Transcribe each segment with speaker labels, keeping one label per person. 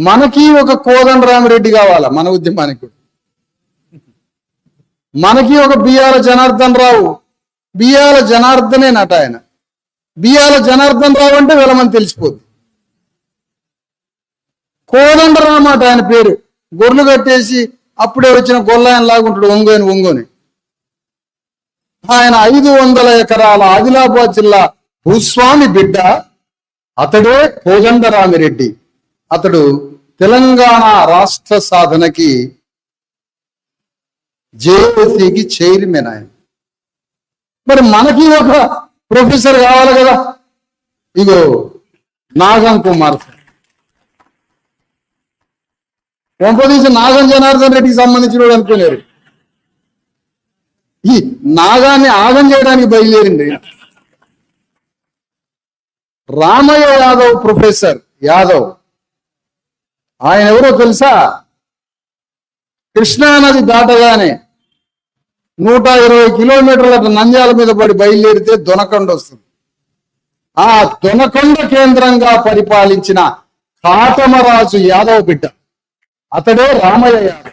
Speaker 1: మనకి ఒక కోదండరామిరెడ్డి కావాలా? మన ఉద్యమానికి. కూడా. మనకి ఒక బియ్యాల జనార్దన్ రావు. బియ్యాల జనార్దనే నట ఆయన. బియ్యాల జనార్దన్ రావు అంటే వెళ్ళమని తెలిసిపోద్ది. కోదండరామ అట ఆయన పేరు. గొర్రెలు కట్టేసి అప్పుడే వచ్చిన గొల్లాయన లాగుంటాడు ఒంగోని ఒంగోని. ఆయన ఐదు వందల ఎకరాల ఆదిలాబాద్ జిల్లా భూస్వామి బిడ్డ. అతడే కోదండరామిరెడ్డి అతడు తెలంగాణ రాష్ట్ర సాధనకి జేఏసీకి చైర్మన్ ఆయన. మరి మనకి ఒక ప్రొఫెసర్ కావాలి కదా. ఇగో నాగం కుమార్ కొంపదీసి నాగం జనార్దన్ రెడ్డికి సంబంధించిన వాడు అనుకోలేరు ఈ నాగాన్ని ఆగం చేయడానికి బయలుదేరింది. రామయ్య యాదవ్ ప్రొఫెసర్ యాదవ్. ఆయన ఎవరో తెలుసా? కృష్ణానది దాటగానే నూట ఇరవై కిలోమీటర్ల నంద్యాల మీద పడి బయలుదేరితే దొనకొండ వస్తుంది. ఆ దొనకొండ కేంద్రంగా పరిపాలించిన కాటమరాజు యాదవ్ బిడ్డ. అతడే రామయ్య యాదవ్.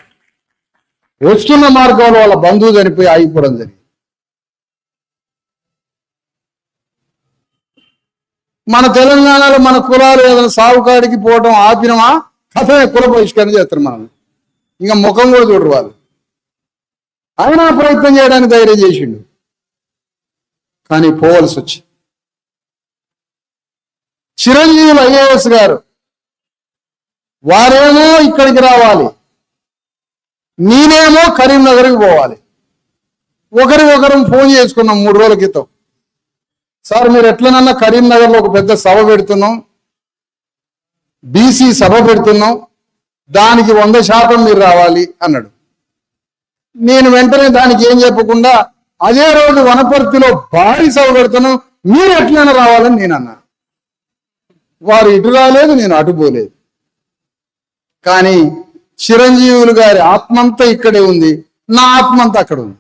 Speaker 1: వస్తున్న మార్గంలో వాళ్ళ బంధువు చనిపోయి ఆగిపోవడం జరిగింది. మన తెలంగాణలో మన కులాలు ఏదైనా సాగుకాడికి పోవడం ఆపినమా? కథమే కుల బహిష్కరణ చేస్తారు మనం ఇంకా ముఖం కూడా చూడరు వాళ్ళు. ఆయన ప్రయత్నం చేయడానికి ధైర్యం చేసిండు. కానీ పోవలసి వచ్చి చిరంజీవులు ఐఏఎస్ గారు వారేమో ఇక్కడికి రావాలి. నేనేమో కరీంనగర్కి పోవాలి. ఒకరి ఒకరం ఫోన్ చేసుకున్నాం మూడు రోజుల క్రితం. సార్ మీరు ఎట్లనన్నా కరీంనగర్లో ఒక పెద్ద సభ పెడుతున్నాం. బీసీ సభ పెడుతున్నాం దానికి వంద శాతం మీరు రావాలి అన్నాడు. నేను వెంటనే దానికి ఏం చెప్పకుండా అదే రోజు వనపర్తిలో భారీ సభ పెడుతున్నాం మీరు ఎట్లైనా రావాలని నేను అన్నా. వారు ఇటు రాలేదు నేను అటు పోలేదు. కానీ చిరంజీవులు గారి ఆత్మంతా ఇక్కడే ఉంది నా ఆత్మంతా అక్కడ ఉంది.